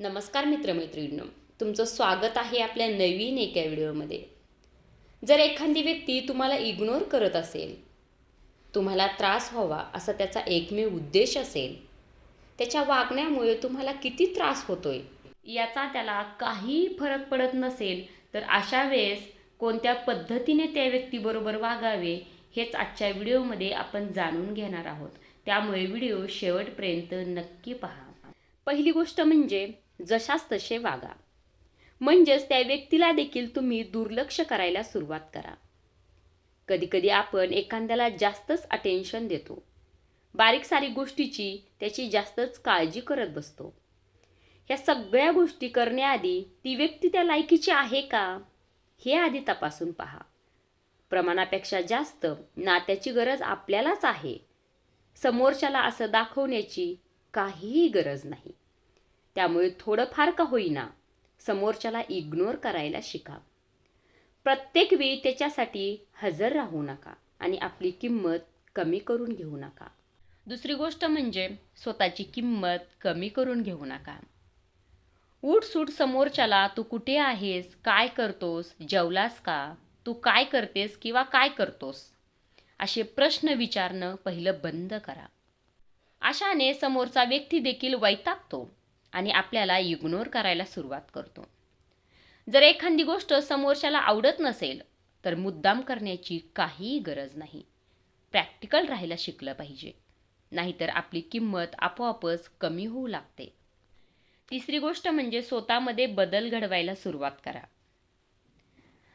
नमस्कार मित्रमैत्रिणींनो तुमचं स्वागत आहे आपल्या नवीन एका व्हिडिओमध्ये. जर एखादी व्यक्ती तुम्हाला इग्नोर करत असेल तुम्हाला त्रास व्हावा असा त्याचा एकमेव उद्देश असेल त्याच्या वागण्यामुळे तुम्हाला किती त्रास होतोय याचा त्याला काही फरक पडत नसेल तर अशा वेळेस कोणत्या पद्धतीने त्या व्यक्तीबरोबर वागावे हेच आजच्या व्हिडिओमध्ये आपण जाणून घेणार आहोत. त्यामुळे व्हिडिओ शेवटपर्यंत नक्की पहा. पहिली गोष्ट म्हणजे जशास तसे वागा. म्हणजेच त्या व्यक्तीला देखील तुम्ही दुर्लक्ष करायला सुरुवात करा. कधीकधी आपण एखाद्याला जास्तच अटेन्शन देतो. बारीक सारीक गोष्टीची त्याची जास्तच काळजी करत बसतो. ह्या सगळ्या गोष्टी करण्याआधी ती व्यक्ती त्या लायकीची आहे का हे आधी तपासून पहा. प्रमाणापेक्षा जास्त नात्याची गरज आपल्यालाच आहे. समोरच्याला असं दाखवण्याची काहीही गरज नाही. त्यामुळे थोडंफार का होईना समोरच्याला इग्नोर करायला शिका. प्रत्येक वेळी त्याच्यासाठी हजर राहू नका आणि आपली किंमत कमी करून घेऊ नका. दुसरी गोष्ट म्हणजे स्वतःची किंमत कमी करून घेऊ नका. उठसूट समोरच्याला तू कुठे आहेस? काय करतोस? जेवलास का? तू काय करतेस किंवा काय करतोस? असे प्रश्न विचारणं पहिलं बंद करा. अशाने समोरचा व्यक्ती देखील वैतागतो. आणि आपल्याला इग्नोर करायला सुरुवात करतो. जर एखादी गोष्ट समोरच्याला आवडत नसेल तर मुद्दाम करण्याची काहीही गरज नाही. प्रॅक्टिकल राहायला शिकलं पाहिजे. नाहीतर आपली किंमत आपोआपच कमी होऊ लागते. तिसरी गोष्ट म्हणजे स्वतःमध्ये बदल घडवायला सुरुवात करा.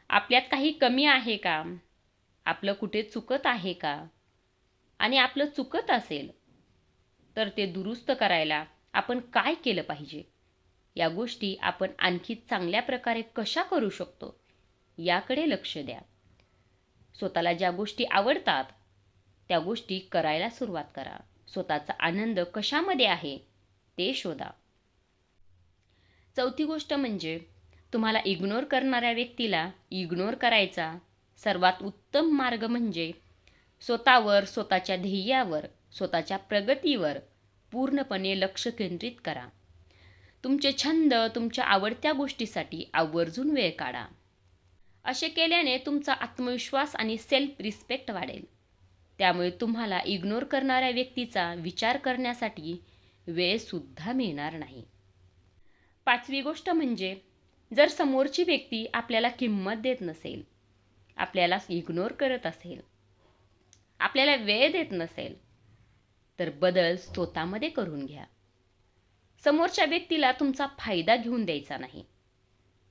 आपल्यात काही कमी आहे का? आपलं कुठे चुकत आहे का? आणि आपलं चुकत असेल तर ते दुरुस्त करायला आपण काय केलं पाहिजे? या गोष्टी आपण आणखी चांगल्या प्रकारे कशा करू शकतो? याकडे लक्ष द्या. स्वतःला ज्या गोष्टी आवडतात त्या गोष्टी करायला सुरुवात करा. स्वतःचा आनंद कशामध्ये आहे ते शोधा. चौथी गोष्ट म्हणजे तुम्हाला इग्नोर करणाऱ्या व्यक्तीला इग्नोर करायचा सर्वात उत्तम मार्ग म्हणजे स्वतःवर स्वतःच्या ध्येयावर स्वतःच्या प्रगतीवर पूर्णपणे लक्ष केंद्रित करा. तुमचे छंद तुमच्या आवडत्या गोष्टीसाठी आवर्जून वेळ काढा. असे केल्याने तुमचा आत्मविश्वास आणि सेल्फ रिस्पेक्ट वाढेल. त्यामुळे तुम्हाला इग्नोर करणाऱ्या व्यक्तीचा विचार करण्यासाठी वेळसुद्धा मिळणार नाही. पाचवी गोष्ट म्हणजे जर समोरची व्यक्ती आपल्याला किंमत देत नसेल आपल्याला इग्नोर करत असेल आपल्याला वेळ देत नसेल तर बदल स्वतःमध्ये करून घ्या. समोरच्या व्यक्तीला तुमचा फायदा घेऊन द्यायचा नाही.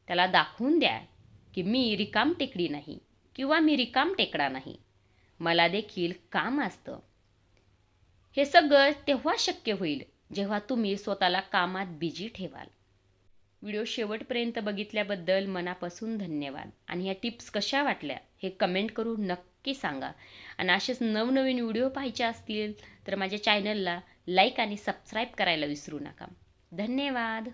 त्याला दाखवून द्या की मी रिकाम टेकडी नाही किंवा मी रिकाम टेकडा नाही. मला देखील काम असतं. हे सगळं तेव्हा शक्य होईल जेव्हा तुम्ही स्वतःला कामात बिजी ठेवाल. व्हिडिओ शेवटपर्यंत बघितल्याबद्दल मनापासून धन्यवाद. आणि ह्या टिप्स कशा वाटल्या हे कमेंट करून नक्की सांगा. आणि असेच नवनवीन व्हिडिओ पाहायचे असतील तर माझ्या चॅनलला लाईक आणि सबस्क्राईब करायला विसरू नका. धन्यवाद.